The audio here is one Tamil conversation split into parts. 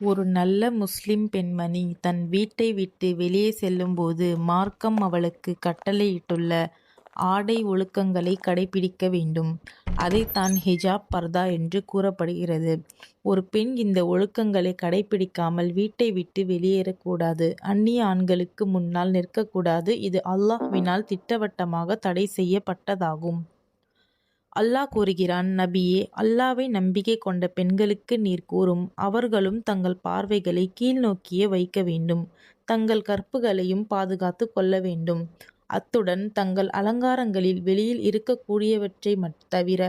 ஒரு நல்ல முஸ்லிம் பெண்மணி தன் வீட்டை விட்டு வெளியே செல்லும்போது மார்க்கம் அவளுக்கு கட்டளையிட்டுள்ள ஆடை ஒழுக்கங்களை கடைப்பிடிக்க வேண்டும். அதைத்தான் ஹிஜாப் பர்தா என்று கூறப்படுகிறது. ஒரு பெண் இந்த ஒழுக்கங்களை கடைப்பிடிக்காமல் வீட்டை விட்டு வெளியேறக்கூடாது. அந்நிய ஆண்களுக்கு முன்னால் நிற்கக்கூடாது. இது அல்லாஹ்வினால் திட்டவட்டமாக தடை செய்யப்பட்டதாகும். அல்லாஹ் கூறுகிறான் நபியே அல்லாவை நம்பிக்கை கொண்ட பெண்களுக்கு நீர் கூறும் அவர்களும் தங்கள் பார்வைகளை கீழ்நோக்கியே வைக்க வேண்டும். தங்கள் கற்புகளையும் பாதுகாத்து கொள்ள வேண்டும். அத்துடன் தங்கள் அலங்காரங்களில் வெளியில் இருக்கக்கூடியவற்றை தவிர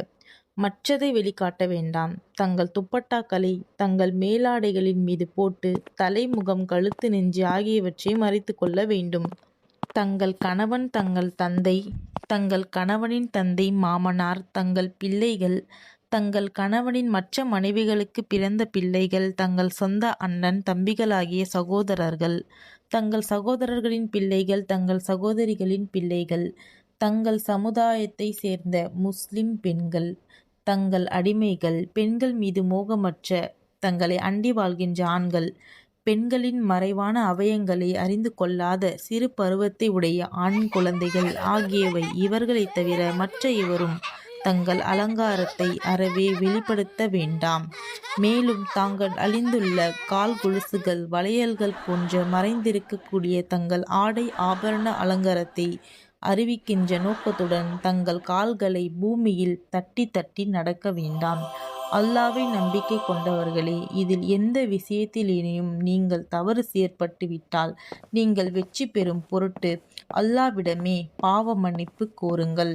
மற்றதை வெளிக்காட்ட வேண்டாம். தங்கள் துப்பட்டாக்களை தங்கள் மேலாடைகளின் மீது போட்டு தலைமுகம் கழுத்து நெஞ்சு ஆகியவற்றை மறைத்து கொள்ள வேண்டும். தங்கள் கணவன் தங்கள் தந்தை தங்கள் கணவனின் தந்தை மாமனார் தங்கள் பிள்ளைகள் தங்கள் கணவனின் மற்ற மனைவிகளுக்கு பிறந்த பிள்ளைகள் தங்கள் சொந்த அண்ணன் தம்பிகளாகிய சகோதரர்கள் தங்கள் சகோதரர்களின் பிள்ளைகள் தங்கள் சகோதரிகளின் பிள்ளைகள் தங்கள் சமுதாயத்தை சேர்ந்த முஸ்லிம் பெண்கள் தங்கள் அடிமைகள் பெண்கள் மீது மோகமற்ற தங்களை அண்டி வாழ்கின்ற ஆண்கள் பெண்களின் மறைவான அவயங்களை அறிந்து கொள்ளாத சிறு பருவத்தை உடைய ஆண் குழந்தைகள் ஆகியவை இவர்களைத் தவிர மற்ற இவரும் தங்கள் அலங்காரத்தை அறவே வெளிப்படுத்த வேண்டாம். மேலும் தாங்கள் அழிந்துள்ள கால் கொலுசுகள் வளையல்கள் போன்ற மறைந்திருக்கக்கூடிய தங்கள் ஆடை ஆபரண அலங்காரத்தை அறிவிக்கின்ற நோக்கத்துடன் தங்கள் கால்களை பூமியில் தட்டித் தட்டி நடக்க வேண்டாம். அல்லாவை நம்பிக்கை கொண்டவர்களே இதில் எந்த விஷயத்திலேயும் நீங்கள் தவறு செயற்பட்டு விட்டால் நீங்கள் வெற்றி பெறும் பொருட்டு அல்லாஹ்விடமே பாவ மன்னிப்பு கோருங்கள்.